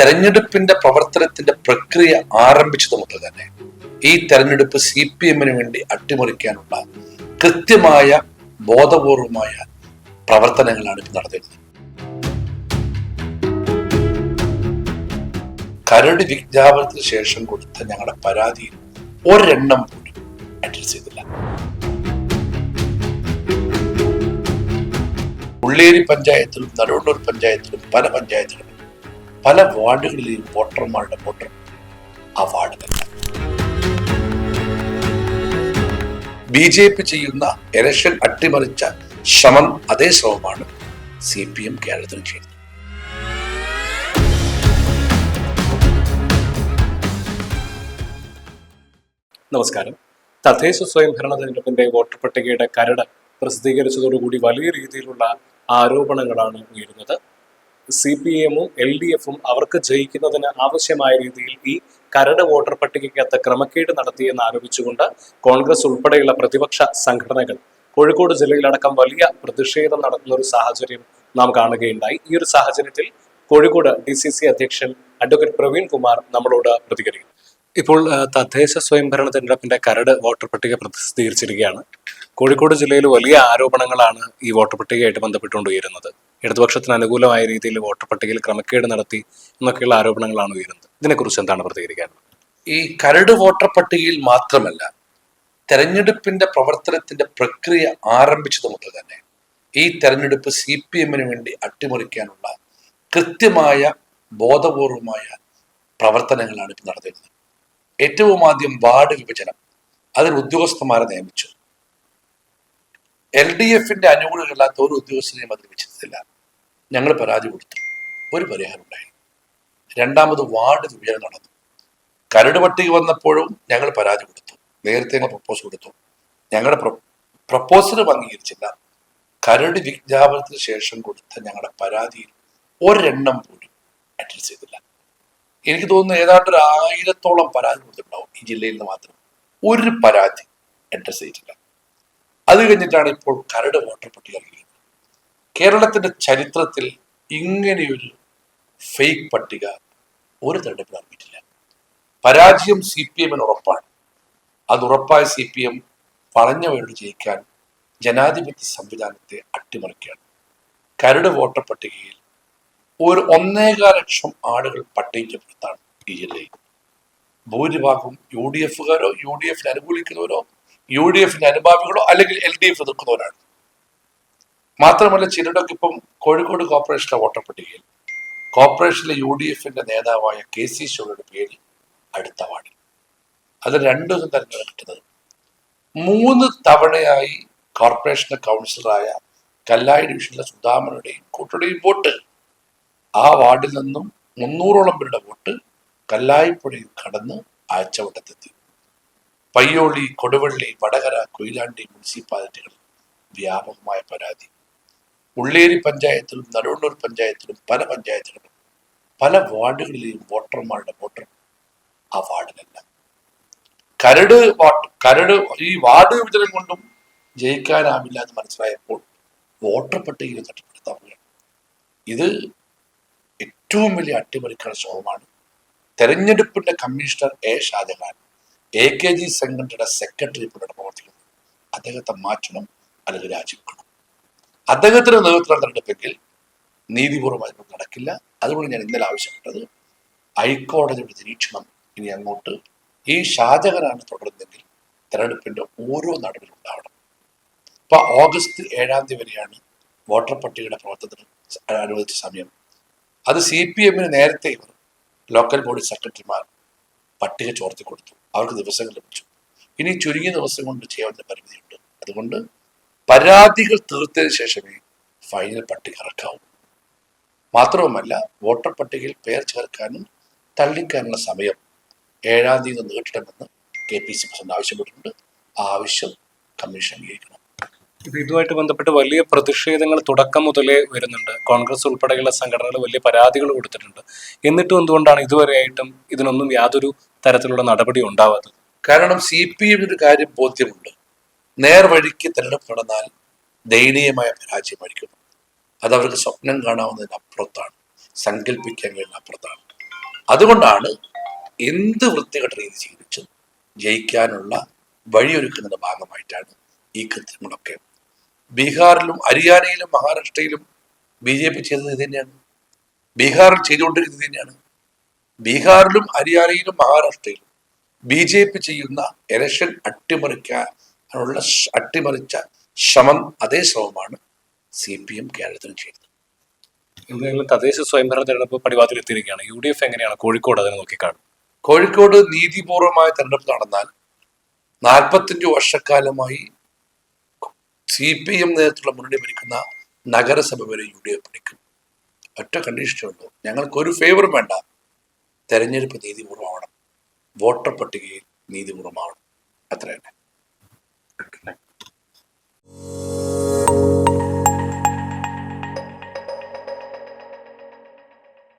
തെരഞ്ഞെടുപ്പിന്റെ പ്രവർത്തനത്തിന്റെ പ്രക്രിയ ആരംഭിച്ചത് മുതൽ തന്നെ ഈ തെരഞ്ഞെടുപ്പ് സി പി എമ്മിന് വേണ്ടി അട്ടിമറിക്കാനുള്ള കൃത്യമായ ബോധപൂർവമായ പ്രവർത്തനങ്ങളാണ് ഇപ്പൊ നടന്നിരുന്നത്. കരട് വിജ്ഞാപനത്തിന് ശേഷം കൊടുത്ത ഞങ്ങളുടെ പരാതിയിൽ ഒരെണ്ണം പോലും അഡ്രസ് ചെയ്തില്ല. ഉള്ളേരി പഞ്ചായത്തിലും നടുവണ്ണൂർ പഞ്ചായത്തിലും പല പഞ്ചായത്തുകളിലും പല വാർഡുകളിലെയും വോട്ടർമാരുടെ വോട്ടർ ആ വാർഡ് തന്നെ. ബി ജെ പി ചെയ്യുന്ന ഇലക്ഷൻ അട്ടിമറിച്ച ശ്രമം അതേ ശ്രമമാണ് സി പി എം കേരളത്തിൽ ചെയ്യുന്നത്. നമസ്കാരം. തദ്ദേശ സ്വയംഭരണ തെരഞ്ഞെടുപ്പിന്റെ വോട്ടർ പട്ടികയുടെ കരട് പ്രസിദ്ധീകരിച്ചതോടുകൂടി വലിയ രീതിയിലുള്ള ആരോപണങ്ങളാണ് ഉയരുന്നത്. സി പി എമ്മും എൽ ഡി എഫും അവർക്ക് ജയിക്കുന്നതിന് ആവശ്യമായ രീതിയിൽ ഈ കരട് വോട്ടർ പട്ടികയ്ക്കകത്ത് ക്രമക്കേട് നടത്തിയെന്ന് ആരോപിച്ചുകൊണ്ട് കോൺഗ്രസ് ഉൾപ്പെടെയുള്ള പ്രതിപക്ഷ സംഘടനകൾ കോഴിക്കോട് ജില്ലയിലടക്കം വലിയ പ്രതിഷേധം നടത്തുന്ന ഒരു സാഹചര്യം നാം കാണുകയുണ്ടായി. ഈ ഒരു സാഹചര്യത്തിൽ കോഴിക്കോട് ഡി സി സി അധ്യക്ഷൻ അഡ്വക്കേറ്റ് പ്രവീൺ കുമാർ നമ്മളോട് പ്രതികരിക്കും ഇപ്പോൾ തദ്ദേശ സ്വയംഭരണ തെരഞ്ഞെടുപ്പിന്റെ കരട് വോട്ടർ പട്ടിക പ്രസിദ്ധീകരിച്ചിരിക്കുകയാണ് കോഴിക്കോട് ജില്ലയിൽ വലിയ ആരോപണങ്ങളാണ് ഈ വോട്ടർ പട്ടികയായിട്ട് ബന്ധപ്പെട്ടുകൊണ്ട് ഉയരുന്നത്. ഇടതുപക്ഷത്തിന് അനുകൂലമായ രീതിയിൽ വോട്ടർ പട്ടികയിൽ ക്രമക്കേട് നടത്തി എന്നൊക്കെയുള്ള ആരോപണങ്ങളാണ് ഉയരുന്നത്. ഇതിനെക്കുറിച്ച് എന്താണ് പ്രതികരിക്കാൻ? ഈ കരട് വോട്ടർ പട്ടികയിൽ മാത്രമല്ല തെരഞ്ഞെടുപ്പിന്റെ പ്രവർത്തനത്തിന്റെ പ്രക്രിയ ആരംഭിച്ചത് മുതൽ തന്നെ ഈ തെരഞ്ഞെടുപ്പ് സി പി എമ്മിന് വേണ്ടി അട്ടിമറിക്കാനുള്ള കൃത്യമായ ബോധപൂർവമായ പ്രവർത്തനങ്ങളാണ് ഇപ്പം നടന്നിരുന്നത്. ഏറ്റവും ആദ്യം വാർഡ് വിഭജനം. അതിന് ഉദ്യോഗസ്ഥന്മാരെ നിയമിച്ചു. എൽ ഡി എഫിന്റെ അനുകൂലികളല്ലാത്ത ഒരു ഉദ്യോഗസ്ഥനെയും അതിൽ വെച്ചിരുന്നില്ല ഞങ്ങൾ പരാതി കൊടുത്തു. ഒരു പരിഹാരം ഉണ്ടായി. രണ്ടാമത് വാർഡ് വിഭജനം നടന്നു. കരട് പട്ടിക വന്നപ്പോഴും ഞങ്ങൾ പരാതി കൊടുത്തു. നേരത്തെ ഞങ്ങൾ പ്രപ്പോസൽ കൊടുത്തു. ഞങ്ങളുടെ പ്രപ്പോസൽ അംഗീകരിച്ചില്ല. കരട് വിജ്ഞാപനത്തിന് ശേഷം കൊടുത്ത ഞങ്ങളുടെ പരാതിയിൽ ഒരെണ്ണം പോലും അഡ്രസ് ചെയ്തില്ല. എനിക്ക് തോന്നുന്നു ഏതാണ്ട് ഒരു ആയിരത്തോളം പരാതി കൊടുത്തിട്ടുണ്ടാവും ഈ ജില്ലയിൽ നിന്ന് മാത്രം. ഒരു പരാതി അഡ്രസ് ചെയ്തിട്ടില്ല. അത് കഴിഞ്ഞിട്ടാണ് ഇപ്പോൾ കരട് വോട്ടർ പട്ടിക ഇറങ്ങിയത്. കേരളത്തിന്റെ ചരിത്രത്തിൽ ഇങ്ങനെയൊരു ഫേക്ക് പട്ടിക ഒരു തെരഞ്ഞെടുപ്പിൽ ഇറങ്ങിയിട്ടില്ല. പരാജയം സി പി എമ്മിന് ഉറപ്പാണ്. അത് ഉറപ്പായ സി പി എം പറഞ്ഞ ജയിക്കാൻ ജനാധിപത്യ സംവിധാനത്തെ അട്ടിമറിക്കുകയാണ്. കരട് വോട്ടർ പട്ടികയിൽ ഒരു ഒന്നേകാൽ ലക്ഷം ആളുകൾ പട്ടികപ്പെടുത്താണ് ഈ ജില്ലയിൽ. ഭൂരിഭാഗം യു ഡി എഫുകാരോ യു ഡി എഫിനെ അനുകൂലിക്കുന്നവരോ യു ഡി എഫിന്റെ അനുഭാവികളോ അല്ലെങ്കിൽ എൽ ഡി എഫ് എതിർക്കുന്നവരാണ് മാത്രമല്ല ചിലരൊക്കെ ഇപ്പം കോഴിക്കോട് കോർപ്പറേഷനിലെ വോട്ടർ പട്ടികയിൽ കോർപ്പറേഷനിലെ യു ഡി എഫിന്റെ നേതാവായ കെ സി ശോയുടെ പേര് അടുത്ത വാർഡിൽ. അത് രണ്ടു തന്നെയാണ് കിട്ടുന്നത് മൂന്ന് തവണയായി കോർപ്പറേഷന്റെ കൗൺസിലറായ കല്ലായി ഡിവിഷനിലെ സുധാമനുടെയും കൂട്ടുടെയും വോട്ട്. ആ വാർഡിൽ നിന്നും മുന്നൂറോളം പേരുടെ വോട്ട് കല്ലായിപ്പുഴയിൽ കടന്ന് ആഴ്ചവട്ടത്തെത്തി. പയ്യോളി കൊടുവള്ളി വടകര കൊയിലാണ്ടി മുനിസിപ്പാലിറ്റികളിൽ വ്യാപകമായ പരാതി. ഉള്ളേരി പഞ്ചായത്തിലും നടുവണ്ണൂർ പഞ്ചായത്തിലും പല പഞ്ചായത്തുകളിലും പല വാർഡുകളിലെയും വോട്ടർമാരുടെ വോട്ടർ ആ വാർഡിലല്ല. കരട് വാട്ട് കരട് ഈ വാർഡ് വിഭജനം കൊണ്ടും ജയിക്കാനാവില്ല എന്ന് മനസ്സിലായപ്പോൾ വോട്ടർ പട്ടികയിൽ തട്ടിപ്പെടുത്താവുകയാണ് ഇത് ഏറ്റവും വലിയ അട്ടിമറിക്കാൻ ശ്രമമാണ് തെരഞ്ഞെടുപ്പിന്റെ commissioner A. Shajahan A K G സംഘടനയുടെ സെക്രട്ടറി ഇപ്പോൾ പ്രവർത്തിക്കുന്നത് അദ്ദേഹത്തെ മാറ്റണം അല്ലെങ്കിൽ രാജിവെക്കണം. അദ്ദേഹത്തിന്റെ നേതൃത്വം തെരഞ്ഞെടുപ്പെങ്കിൽ നീതിപൂർവമായി നടക്കില്ല. അതുകൊണ്ട് ഞാൻ ഇന്നലെ ആവശ്യപ്പെട്ടത് ഹൈക്കോടതിയുടെ നിരീക്ഷണം ഇനി അങ്ങോട്ട് ഈ ഷാജകനാണ് തുടരുന്നതെങ്കിൽ തെരഞ്ഞെടുപ്പിന്റെ ഓരോ നടപടികളും ഉണ്ടാവണം. ഇപ്പൊ ഓഗസ്റ്റ് ഏഴാം തീയതി വരെയാണ് വോട്ടർ പട്ടികയുടെ പ്രവർത്തനത്തിന് അനുവദിച്ച സമയം. അത് സി പി എമ്മിന് നേരത്തെ ഇവർ ലോക്കൽ ബോഡി സെക്രട്ടറിമാർ പട്ടിക ചോർത്തി കൊടുത്തു. അവർക്ക് ദിവസങ്ങൾ ലഭിച്ചു. ഇനി ചുരുങ്ങിയ ദിവസം കൊണ്ട് ചെയ്യാവുന്ന പരിമിതിയുണ്ട്. അതുകൊണ്ട് പരാതികൾ തീർത്തതിന് ശേഷമേ ഫൈനൽ പട്ടിക ഇറക്കാവൂ. മാത്രവുമല്ല വോട്ടർ പട്ടികയിൽ പേർ ചേർക്കാനും തള്ളിക്കാനുള്ള സമയം ഏഴാം തീയതി നീട്ടണമെന്ന് കെ പി സി പ്രസിഡന്റ് ആവശ്യപ്പെട്ടിട്ടുണ്ട്. ആ ആവശ്യം കമ്മീഷൻ അംഗീകരിക്കണം. ഇതുമായിട്ട് ബന്ധപ്പെട്ട് വലിയ പ്രതിഷേധങ്ങൾ തുടക്കം മുതലേ വരുന്നുണ്ട്. കോൺഗ്രസ് ഉൾപ്പെടെയുള്ള സംഘടനകൾ വലിയ പരാതികൾ കൊടുത്തിട്ടുണ്ട്. എന്നിട്ടും എന്തുകൊണ്ടാണ് ഇതുവരെയായിട്ടും ഇതിനൊന്നും യാതൊരു തരത്തിലുള്ള നടപടി ഉണ്ടാവാത്തത് കാരണം സി പി എമ്മിന് കാര്യം ബോധ്യമുണ്ട്. നേർവഴിക്ക് തെരഞ്ഞെടുപ്പ് നടന്നാൽ ദയനീയമായ പരാജയമായിരിക്കും. അത് അവർക്ക് സ്വപ്നം കാണാവുന്നതിന് അപ്പുറത്താണ് സങ്കല്പിക്കാൻ കഴിയുന്ന അപ്പുറത്താണ് അതുകൊണ്ടാണ് എന്ത് വൃത്തികെട്ട രീതി ചെയ്തിച്ചും ജയിക്കാനുള്ള വഴിയൊരുക്കുന്നതിന്റെ ഭാഗമായിട്ടാണ് ഈ കൃത്യങ്ങളൊക്കെ. ബീഹാറിലും ഹരിയാനയിലും മഹാരാഷ്ട്രയിലും ബി ജെ പി ചെയ്തത് ഇത് തന്നെയാണ് ബീഹാറിൽ ചെയ്തുകൊണ്ടിരിക്കുന്നത് തന്നെയാണ് ബീഹാറിലും ഹരിയാനയിലും മഹാരാഷ്ട്രയിലും ബി ജെ പി ചെയ്യുന്ന ഇലക്ഷൻ അട്ടിമറിക്കാനുള്ള അട്ടിമറിച്ച ശ്രമം അതേ ശ്രമമാണ് സി പി എം കേരളത്തിന് ചെയ്തത് എന്തായാലും തദ്ദേശ സ്വയംഭരണ തെരഞ്ഞെടുപ്പ് പടിവാതിൽ എത്തിയിരിക്കുകയാണ് യു ഡി എഫ് എങ്ങനെയാണ് കോഴിക്കോട് അതിനെ നോക്കിക്കാണും? കോഴിക്കോട് നീതിപൂർവമായ തെരഞ്ഞെടുപ്പ് നടന്നാൽ നാൽപ്പത്തഞ്ച് വർഷക്കാലമായി സി പി എം നേതൃത്വത്തിലുള്ള മുന്നണി ഭരിക്കുന്ന നഗരസഭ വരെ യു ഡി എഫ് പിടിക്കും ഒറ്റ കണ്ടീഷനേ ഉള്ളൂ. ഞങ്ങൾക്ക് ഒരു ഫേവറും വേണ്ട. തെരഞ്ഞെടുപ്പ് നീതിപൂർവമാവണം വോട്ടർ പട്ടികയിൽ നീതിപൂർവമാവണം അത്ര തന്നെ